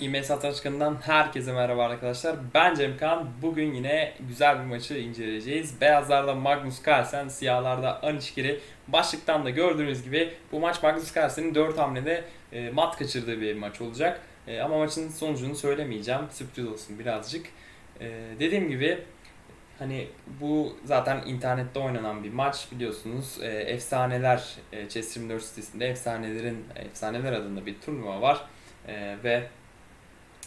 İmes Ataşkan'dan herkese merhaba arkadaşlar. Ben Cem Kaan. Bugün yine güzel bir maçı inceleyeceğiz. Beyazlarda Magnus Carlsen, siyahlarda Anişkiri. Başlıktan da gördüğünüz gibi bu maç Magnus Carlsen'in 4 hamlede e, mat kaçırdığı bir maç olacak. E, ama maçın sonucunu söylemeyeceğim. Sürpriz olsun birazcık. E, dediğim gibi hani bu zaten internette oynanan bir maç biliyorsunuz. E, efsaneler e, Chess 24 sitesinde efsanelerin efsaneler adında bir turnuva var. E, ve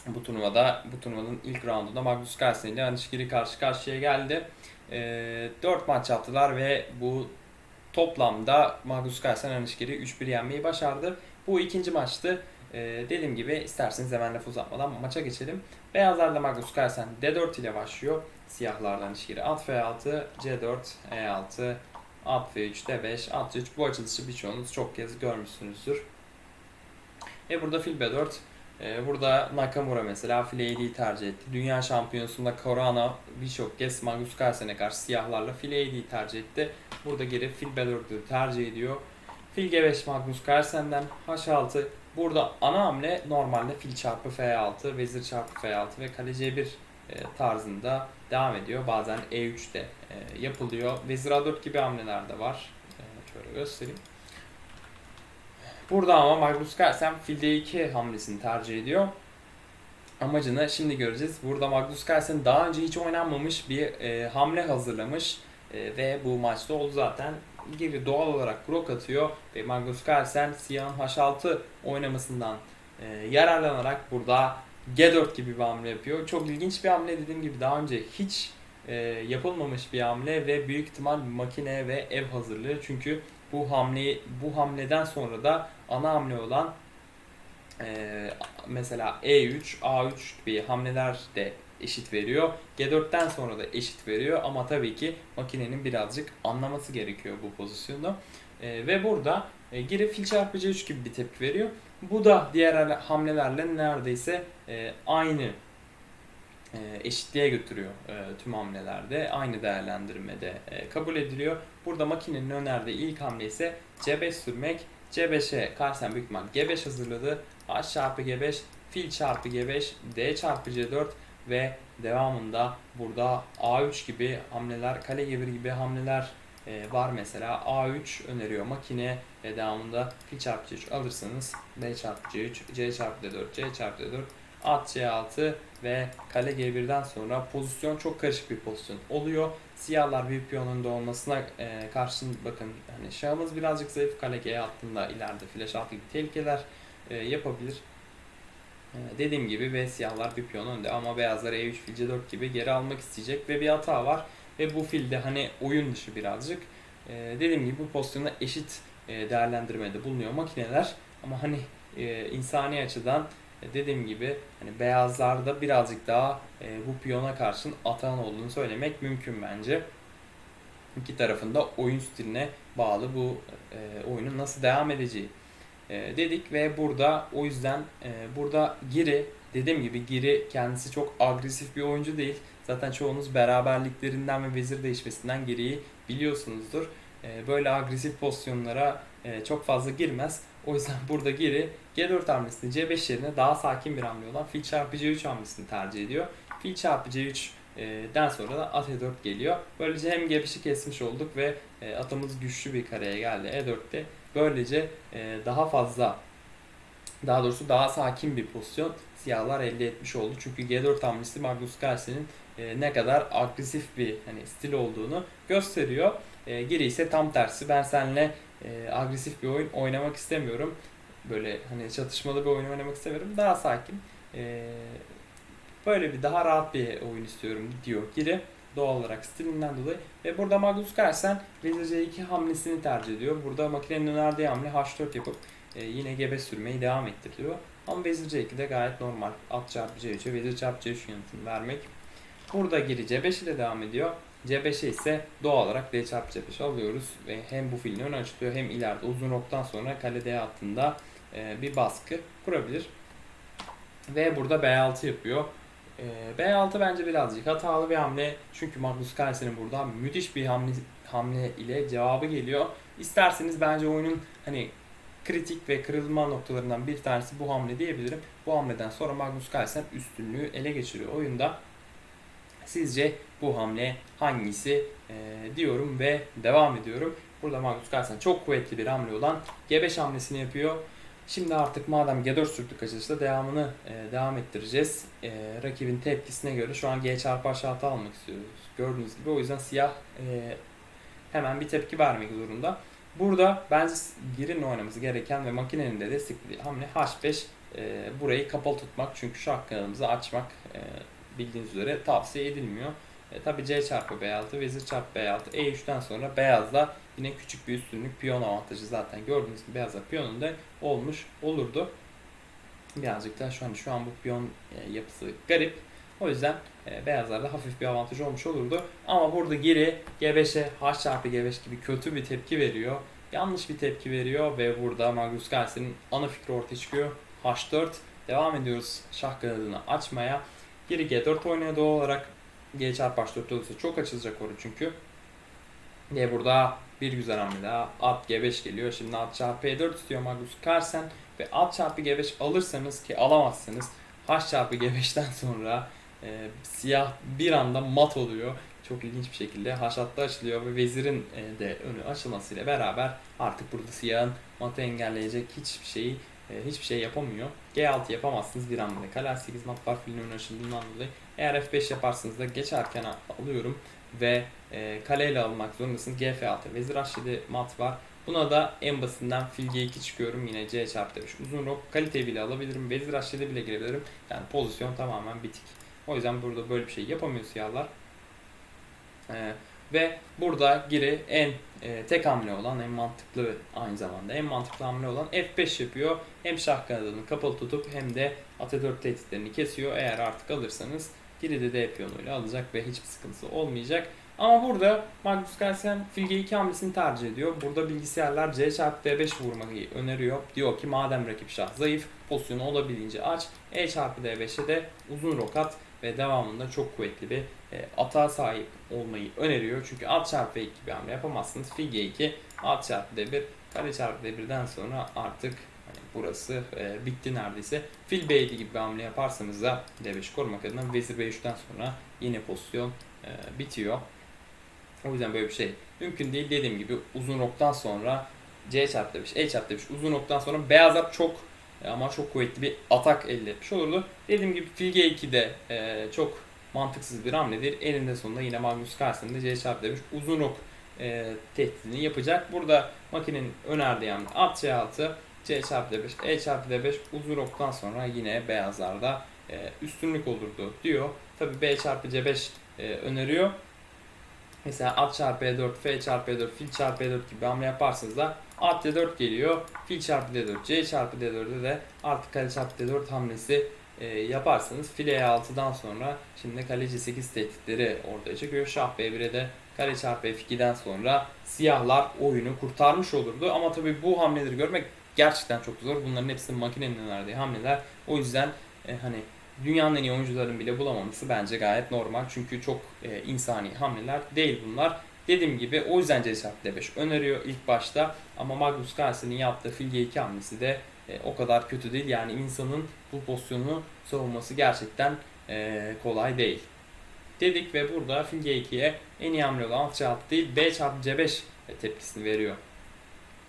bu turnuvada bu turnuvanın ilk roundunda Magnus Carlsen ile Anişkiri karşı karşıya geldi. E, 4 maç yaptılar ve bu toplamda Magnus Carlsen Anişkiri 3-1 yenmeyi başardı. Bu ikinci maçtı. E, dediğim gibi isterseniz hemen laf uzatmadan maça geçelim. Beyazlarda Magnus Carlsen D4 ile başlıyor. Siyahlardan Anişkiri at F6, C4, E6, at F3, D5, at C3. Bu açılışı birçoğunuz çok kez görmüşsünüzdür. E burada fil B4, ee, burada Nakamura mesela file 7'yi tercih etti. Dünya şampiyonasında Corona birçok kez Magnus Carlsen'e karşı siyahlarla file 7'yi tercih etti. Burada geri fil B4'ü tercih ediyor. Fil G5 Magnus Carlsen'den H6. Burada ana hamle normalde fil çarpı F6, vezir çarpı F6 ve kale C1 e, tarzında devam ediyor. Bazen E3'te e, yapılıyor. Vezir A4 gibi hamleler de var. E, şöyle göstereyim. Burada ama Magnus Carlsen fil D2 hamlesini tercih ediyor. Amacını şimdi göreceğiz. Burada Magnus Carlsen daha önce hiç oynanmamış bir e, hamle hazırlamış. E, ve bu maçta oldu zaten. Gibi doğal olarak rok atıyor. Ve Magnus Carlsen siyahın H6 oynamasından e, yararlanarak burada G4 gibi bir hamle yapıyor. Çok ilginç bir hamle dediğim gibi daha önce hiç e, yapılmamış bir hamle ve büyük ihtimal makine ve ev hazırlığı. Çünkü bu hamleyi bu hamleden sonra da ana hamle olan e, mesela E3, A3 gibi hamleler de eşit veriyor. G4'ten sonra da eşit veriyor ama tabii ki makinenin birazcık anlaması gerekiyor bu pozisyonda. E, ve burada e, geri fil çarpı C3 gibi bir tepki veriyor. Bu da diğer hamlelerle neredeyse e, aynı e, eşitliğe götürüyor e, tüm hamlelerde. Aynı değerlendirmede e, kabul ediliyor. Burada makinenin önerdiği ilk hamle ise C5 sürmek. C5'e Carlsen Büyükman G5 hazırladı. H çarpı G5, fil çarpı G5, D çarpı C4 ve devamında burada A3 gibi hamleler, kale G1 gibi hamleler var mesela. A3 öneriyor makine ve devamında fil çarpı C3 alırsanız D çarpı C3, C çarpı D4, C çarpı D4 at C6 ve kale G1'den sonra pozisyon çok karışık bir pozisyon oluyor. Siyahlar bir piyonun da olmasına e, karşın bakın hani şahımız birazcık zayıf kale G hattında ileride flash altı gibi tehlikeler e, yapabilir. E, dediğim gibi ve siyahlar bir piyon önde ama beyazlar E3 fil C4 gibi geri almak isteyecek ve bir hata var. Ve bu filde hani oyun dışı birazcık. E, dediğim gibi bu pozisyonda eşit e, değerlendirmede bulunuyor makineler. Ama hani e, insani açıdan dediğim gibi hani beyazlarda birazcık daha e, bu piyona karşın atan olduğunu söylemek mümkün bence. İki tarafında oyun stiline bağlı bu e, oyunun nasıl devam edeceği e, dedik ve burada o yüzden e, burada Giri dediğim gibi Giri kendisi çok agresif bir oyuncu değil. Zaten çoğunuz beraberliklerinden ve vezir değişmesinden Giri'yi biliyorsunuzdur. E, böyle agresif pozisyonlara e, çok fazla girmez. O yüzden burada geri G4 hamlesinde C5 yerine daha sakin bir hamle olan fil çarpı C3 hamlesini tercih ediyor. Fil çarpı C3'den sonra da at E4 geliyor. Böylece hem G5'i kesmiş olduk ve e, atımız güçlü bir kareye geldi E4'te. Böylece e, daha fazla daha doğrusu daha sakin bir pozisyon siyahlar elde etmiş oldu. Çünkü G4 hamlesi Magnus Carlsen'in ne kadar agresif bir hani stil olduğunu gösteriyor. Geri ise tam tersi. Ben seninle e, agresif bir oyun oynamak istemiyorum. Böyle hani çatışmalı bir oyun oynamak istemiyorum. Daha sakin. E, böyle bir daha rahat bir oyun istiyorum diyor Giri. Doğal olarak stilinden dolayı. Ve burada Magnus Carlsen Vezir C2 hamlesini tercih ediyor. Burada makinenin önerdiği hamle H4 yapıp e, yine gebe sürmeyi devam ettiriyor. Ama Vezir C2'de gayet normal. At çarpı C3'e Vezir çarpı C3 yanıtını vermek. Burada Giri C5 ile devam ediyor. C5'e ise doğal olarak D çarpı C5 alıyoruz ve hem bu filin önü açılıyor hem ileride uzun roktan sonra kale D hattında e, bir baskı kurabilir. Ve burada B6 yapıyor. E, B6 bence birazcık hatalı bir hamle. Çünkü Magnus Carlsen'in burada müthiş bir hamle, hamle ile cevabı geliyor. İsterseniz bence oyunun hani kritik ve kırılma noktalarından bir tanesi bu hamle diyebilirim. Bu hamleden sonra Magnus Carlsen üstünlüğü ele geçiriyor oyunda. Sizce bu hamle hangisi Ee, diyorum ve devam ediyorum. Burada Magnus Carlsen çok kuvvetli bir hamle olan G5 hamlesini yapıyor. Şimdi artık madem G4 sürdük açılışta devamını e, devam ettireceğiz. E, rakibin tepkisine göre şu an G çarpı aşağı altı almak istiyoruz. Gördüğünüz gibi o yüzden siyah e, hemen bir tepki vermek zorunda. Burada bence girin oynaması gereken ve makinenin de desteklediği hamle H5 e, burayı kapalı tutmak. Çünkü şah kanalımızı açmak e, bildiğiniz üzere tavsiye edilmiyor. E, tabi C çarpı B6, vezir çarpı B6, E3'ten sonra beyazda yine küçük bir üstünlük piyon avantajı zaten gördüğünüz gibi beyazda piyonun da olmuş olurdu. Birazcık da şu an şu an bu piyon e, yapısı garip. O yüzden e, beyazlarda hafif bir avantaj olmuş olurdu. Ama burada geri G5'e H çarpı G5 gibi kötü bir tepki veriyor. Yanlış bir tepki veriyor ve burada Magnus Carlsen'in ana fikri ortaya çıkıyor. H4 devam ediyoruz şah kanadını açmaya. Geri G4 oynuyor doğal olarak. G çarpı H4 olursa çok açılacak oru çünkü. G burada bir güzel hamle daha. At G5 geliyor. Şimdi at çarpı E4 istiyor Magnus Carlsen. Ve at çarpı G5 alırsanız ki alamazsınız. H çarpı G5'ten sonra e, siyah bir anda mat oluyor. Çok ilginç bir şekilde H hattı açılıyor ve vezirin e, de önü açılmasıyla beraber artık burada siyahın matı engelleyecek hiçbir şeyi e, hiçbir şey yapamıyor. G6 yapamazsınız bir hamlede. Kale 8 mat var filin açıldığından dolayı. Eğer F5 yaparsanız da geçerken alıyorum ve e, kaleyle almak zorundasınız. GF6 vezir H7 mat var. Buna da en basitinden fil G2 çıkıyorum. Yine C çarpı demiş. Uzun rok kalite bile alabilirim. Vezir H7 bile girebilirim. Yani pozisyon tamamen bitik. O yüzden burada böyle bir şey yapamıyor siyahlar. Ee, ve burada giri en e, tek hamle olan en mantıklı aynı zamanda en mantıklı hamle olan F5 yapıyor. Hem şah kanadını kapalı tutup hem de at 4 tehditlerini kesiyor. Eğer artık alırsanız giri de D piyonuyla alacak ve hiçbir sıkıntısı olmayacak. Ama burada Magnus Carlsen fil G2 hamlesini tercih ediyor. Burada bilgisayarlar C çarpı D5 vurmayı öneriyor. Diyor ki madem rakip şah zayıf pozisyonu olabildiğince aç. E çarpı D5'e de uzun rokat ve devamında çok kuvvetli bir e, atağa sahip olmayı öneriyor. Çünkü at çarpı E2 gibi hamle yapamazsınız. Fil G2, at çarpı D1, kare çarpı D1'den sonra artık hani burası e, bitti neredeyse. Fil B7 gibi bir hamle yaparsanız da D5 korumak adına vezir B3'ten sonra yine pozisyon e, bitiyor. O yüzden böyle bir şey mümkün değil. Dediğim gibi uzun roktan sonra C çarpı D5, E çarpı D5 uzun roktan sonra beyazlar çok ama çok kuvvetli bir atak elde etmiş olurdu. Dediğim gibi fil G2'de e, çok mantıksız bir hamledir. Elinde sonunda yine Magnus Carlsen de C çarpı demiş. Uzun ok e, tehdidini yapacak. Burada makinenin önerdiği hamle at C6, C çarpı D5, E çarpı D5 uzun oktan sonra yine beyazlarda e, üstünlük olurdu diyor. Tabi B çarpı C5 e, öneriyor. Mesela at çarpı E4, F çarpı E4, fil çarpı E4 gibi hamle yaparsınız da at D4 geliyor. Fil çarpı D4, C çarpı D4'de de artık kale çarpı D4 hamlesi e, yaparsanız file E6'dan sonra şimdi kaleci 8 tehditleri ortaya çıkıyor. Şah B1'e de kale çarpı F2'den sonra siyahlar oyunu kurtarmış olurdu. Ama tabii bu hamleleri görmek gerçekten çok zor. Bunların hepsi makinenin önerdiği hamleler. O yüzden e, hani dünyanın en iyi oyuncuların bile bulamaması bence gayet normal. Çünkü çok e, insani hamleler değil bunlar. Dediğim gibi o yüzden C çarpı D5 öneriyor ilk başta. Ama Magnus Carlsen'in yaptığı fil G2 hamlesi de e, o kadar kötü değil. Yani insanın bu pozisyonu savunması gerçekten e, kolay değil. Dedik ve burada fil G2'ye en iyi hamle olan at C6 değil B çarpı C5 tepkisini veriyor.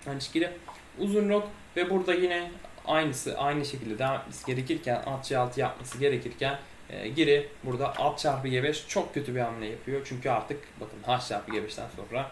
Hançkiri uzun rok ve burada yine aynısı aynı şekilde devam etmesi gerekirken at C6 yapması gerekirken e, Giri burada at çarpı G5 çok kötü bir hamle yapıyor. Çünkü artık bakın H çarpı G5'ten sonra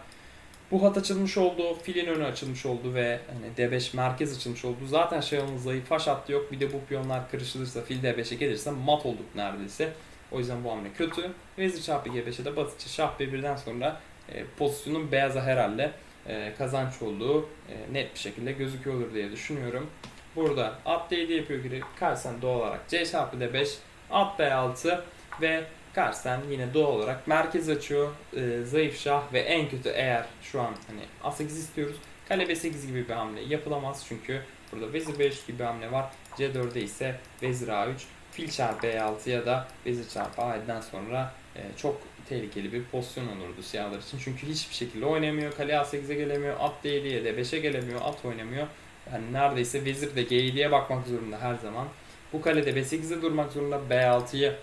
bu hat açılmış oldu, filin önü açılmış oldu ve hani D5 merkez açılmış oldu. Zaten şahımız zayıf, haş hattı yok. Bir de bu piyonlar kırışılırsa, fil D5'e gelirse mat olduk neredeyse. O yüzden bu hamle kötü. Vezir çarpı G5'e de batıcı şah B1'den sonra e, pozisyonun beyaza herhalde e, kazanç olduğu e, net bir şekilde gözüküyordur diye düşünüyorum. Burada at D7 yapıyor gibi Carlsen doğal olarak C çarpı D5, at B6 ve Carlsen yine doğal olarak merkez açıyor. E, zayıf şah ve en kötü eğer şu an hani A8 istiyoruz. Kale B8 gibi bir hamle yapılamaz çünkü burada vezir B3 gibi bir hamle var. C4'de ise vezir A3, fil çarpı E6 ya da vezir çarpı A7'den sonra e, çok tehlikeli bir pozisyon olurdu siyahlar için. Çünkü hiçbir şekilde oynamıyor. Kale A8'e gelemiyor, at D7'ye de 5'e gelemiyor, at oynamıyor. Hani neredeyse vezir de G7'ye bakmak zorunda her zaman. Bu kalede B8'de durmak zorunda. B6'yı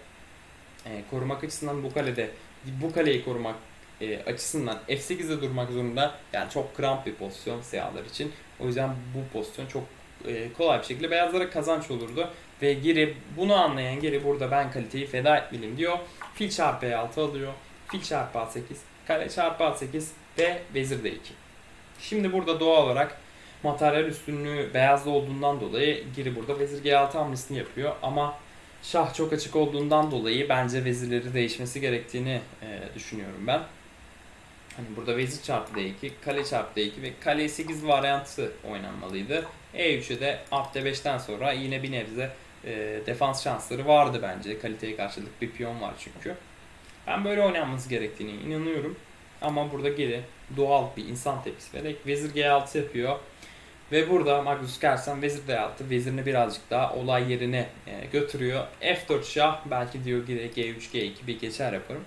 e, korumak açısından bu kalede bu kaleyi korumak e, açısından F8'de durmak zorunda. Yani çok kramp bir pozisyon siyahlar için. O yüzden bu pozisyon çok e, kolay bir şekilde beyazlara kazanç olurdu. Ve Giri bunu anlayan Giri burada ben kaliteyi feda etmeliyim diyor. Fil çarpı E6 alıyor. Fil çarpı A8, kale çarpı A8 ve vezir D2. Şimdi burada doğal olarak materyal üstünlüğü beyazda olduğundan dolayı Giri burada vezir G6 hamlesini yapıyor ama şah çok açık olduğundan dolayı bence vezirleri değişmesi gerektiğini e, düşünüyorum ben. Hani burada vezir çarpı D2, kale çarpı D2 ve kale E8 varyantı oynanmalıydı. E3'e de at D5'ten sonra yine bir nebze e, defans şansları vardı bence. Kaliteye karşılık bir piyon var çünkü. Ben böyle oynanması gerektiğine inanıyorum. Ama burada geri doğal bir insan tepkisi vererek vezir G6 yapıyor. Ve burada Magnus Carlsen vezir D6 vezirini birazcık daha olay yerine e, götürüyor. F4 şah belki diyor geri G3 G2 bir geçer yaparım.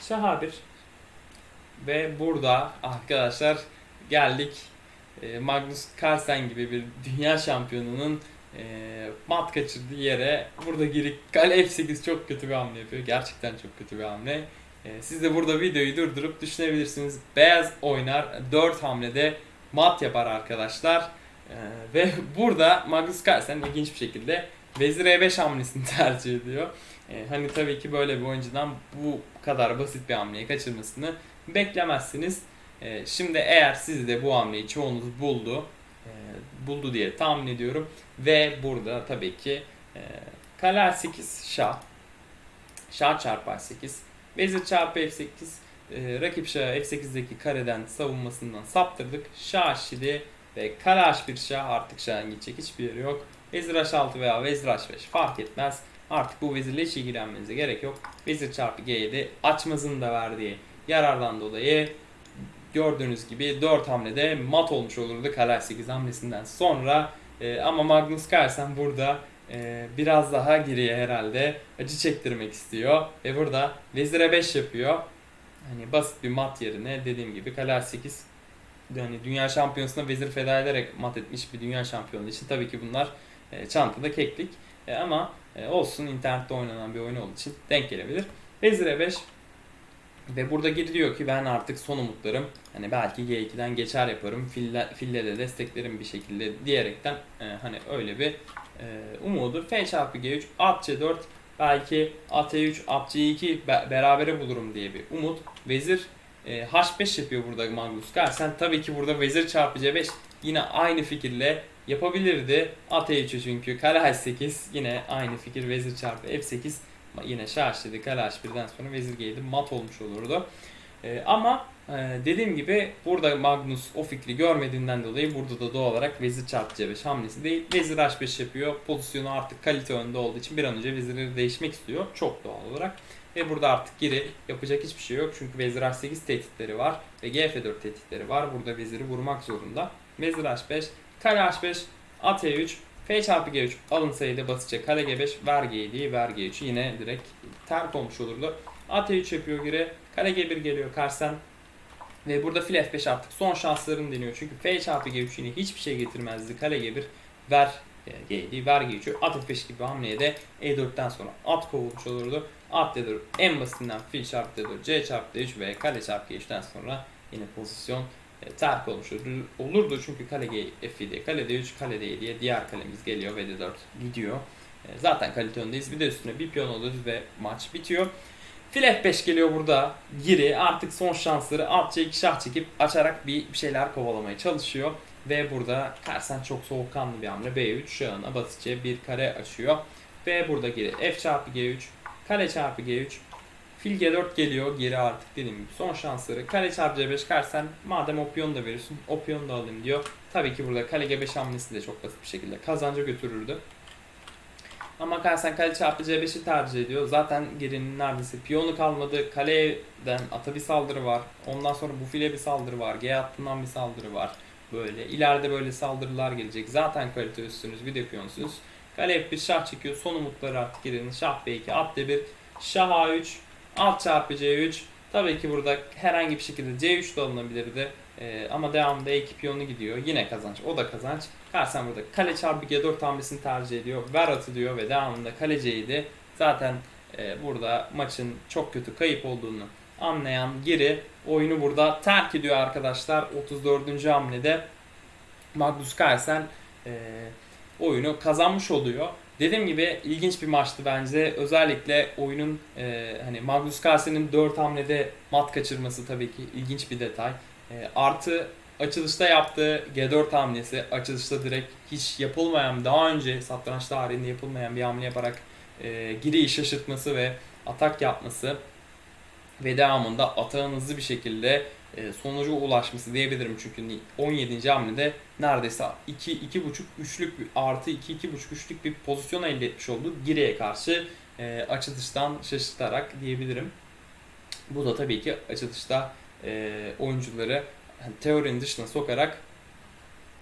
Şah A1 ve burada arkadaşlar geldik e, Magnus Carlsen gibi bir dünya şampiyonunun e, mat kaçırdığı yere burada girip kale F8 çok kötü bir hamle yapıyor. Gerçekten çok kötü bir hamle. E, siz de burada videoyu durdurup düşünebilirsiniz. Beyaz oynar 4 hamlede mat yapar arkadaşlar. E, ve burada Magnus Carlsen ilginç bir şekilde Vezir E5 hamlesini tercih ediyor. E, hani tabii ki böyle bir oyuncudan bu kadar basit bir hamleyi kaçırmasını beklemezsiniz. E, şimdi eğer siz de bu hamleyi çoğunuz buldu, e, buldu diye tahmin ediyorum. Ve burada tabii ki e, kale A8 şah, şah çarpı A8, vezir çarpı F8, e, rakip şahı F8'deki kareden savunmasından saptırdık. Şah H7 ve kale H1 şah artık şahın gidecek hiçbir yeri yok. Vezir H6 veya vezir H5 fark etmez. Artık bu vezirle hiç ilgilenmenize gerek yok. Vezir çarpı G7 açmazın da verdiği yarardan dolayı gördüğünüz gibi 4 hamlede mat olmuş olurdu kale 8 hamlesinden sonra. E, ama Magnus Carlsen burada e, biraz daha geriye herhalde acı çektirmek istiyor. Ve burada vezir E5 yapıyor. Hani basit bir mat yerine dediğim gibi kale 8 yani dünya şampiyonasına vezir feda ederek mat etmiş bir dünya şampiyonu için tabii ki bunlar e, çantada keklik. E, ama e, olsun internette oynanan bir oyun olduğu için denk gelebilir. Vezir E5 ve burada geri diyor ki ben artık son umutlarım. Hani belki G2'den geçer yaparım. Fille, fille de desteklerim bir şekilde diyerekten e, hani öyle bir e, umudu. F çarpı G3 at C4 belki at E3 at C2 be- berabere bulurum diye bir umut. Vezir e, H5 yapıyor burada Magnus Carlsen. Tabii ki burada vezir çarpı C5 yine aynı fikirle yapabilirdi. At E3 çünkü kale H8 yine aynı fikir vezir çarpı F8 yine şah H7 kale H1'den sonra vezir G7 mat olmuş olurdu. E, ama e, dediğim gibi burada Magnus o fikri görmediğinden dolayı burada da doğal olarak vezir çarpı C5 hamlesi değil. Vezir H5 yapıyor. Pozisyonu artık kalite önde olduğu için bir an önce vezirleri değişmek istiyor. Çok doğal olarak. Ve burada artık geri yapacak hiçbir şey yok. Çünkü vezir H8 tehditleri var. Ve GF4 tehditleri var. Burada veziri vurmak zorunda. Vezir H5, kale H5, at E3, F çarpı G3 alınsaydı basitçe kale G5 ver G7'yi ver G3'ü yine direkt terk olmuş olurdu. At E3 yapıyor geri. Kale G1 geliyor Karsen. Ve burada fil F5 artık son şanslarını deniyor. Çünkü F çarpı G3 yine hiçbir şey getirmezdi. Kale G1 ver G7'yi ver G3'ü. At F5 gibi hamleye de E4'ten sonra at kovulmuş olurdu. At D4 en basitinden fil çarpı D4 C çarpı D3 ve kale çarpı G3'ten sonra yine pozisyon e, terk olmuş olurdu. Çünkü kale G F7, kale D3, kale D7'ye diğer kalemiz geliyor ve D4 gidiyor. E, zaten kalite öndeyiz. Bir de üstüne bir piyon alıyoruz ve maç bitiyor. Fil F5 geliyor burada. Giri artık son şansları at C2 şah çekip açarak bir şeyler kovalamaya çalışıyor. Ve burada Carlsen çok soğukkanlı bir hamle. B3 şahına basitçe bir kare açıyor. Ve burada geri F çarpı G3, kale çarpı G3, Fil G4 geliyor. Geri artık dediğim gibi son şansları. Kale çarpı C5 Carlsen madem o piyon da verirsin o piyonu da alayım diyor. Tabii ki burada kale G5 hamlesi de çok basit bir şekilde kazanca götürürdü. Ama Carlsen kale çarpı C5'i tercih ediyor. Zaten gerinin neredeyse piyonu kalmadı. Kaleden ata bir saldırı var. Ondan sonra bu file bir saldırı var. G hattından bir saldırı var. Böyle ileride böyle saldırılar gelecek. Zaten kalite üstünüz bir de piyonsunuz. Kale F1 şah çekiyor. Son umutları artık gerinin. Şah B2 at D1 şah A3 Alt çarpı C3. Tabii ki burada herhangi bir şekilde C3 de alınabilirdi. E, ama devamında E2 piyonu gidiyor. Yine kazanç. O da kazanç. Carlsen burada kale çarpı G4 hamlesini tercih ediyor. Ver atı diyor ve devamında kale C7. Zaten e, burada maçın çok kötü kayıp olduğunu anlayan Giri oyunu burada terk ediyor arkadaşlar. 34. hamlede Magnus Carlsen e, oyunu kazanmış oluyor. Dediğim gibi ilginç bir maçtı bence. Özellikle oyunun e, hani Magnus Carlsen'in 4 hamlede mat kaçırması tabii ki ilginç bir detay. E, artı açılışta yaptığı G4 hamlesi açılışta direkt hiç yapılmayan daha önce satranç tarihinde yapılmayan bir hamle yaparak e, Giri'yi şaşırtması ve atak yapması ve devamında atağın hızlı bir şekilde e, sonuca ulaşması diyebilirim çünkü 17. hamlede neredeyse 2 2,5 üçlük bir- artı 2 2,5 üçlük bir pozisyon elde etmiş oldu Gire'ye karşı e, açılıştan şaşırtarak diyebilirim. Bu da tabii ki açılışta e, oyuncuları hani teorinin dışına sokarak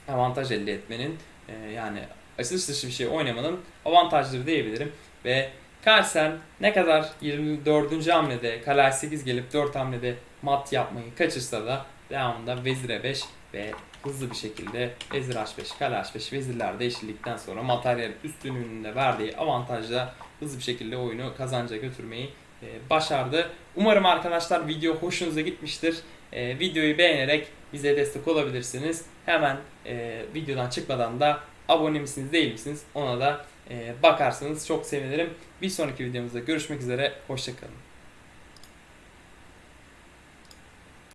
avantaj elde etmenin e, yani açılış dışı bir şey oynamanın avantajları diyebilirim ve Carlsen ne kadar 24. hamlede kale 8 gelip 4 hamlede mat yapmayı kaçırsa da devamında vezire 5 ve hızlı bir şekilde vezir h5, kale h5 vezirler değişildikten sonra materyal üstünlüğünün verdiği avantajla hızlı bir şekilde oyunu kazanca götürmeyi başardı. Umarım arkadaşlar video hoşunuza gitmiştir. E, videoyu beğenerek bize destek olabilirsiniz. Hemen e, videodan çıkmadan da abone misiniz değil misiniz ona da e, bakarsanız çok sevinirim. Bir sonraki videomuzda görüşmek üzere. Hoşçakalın.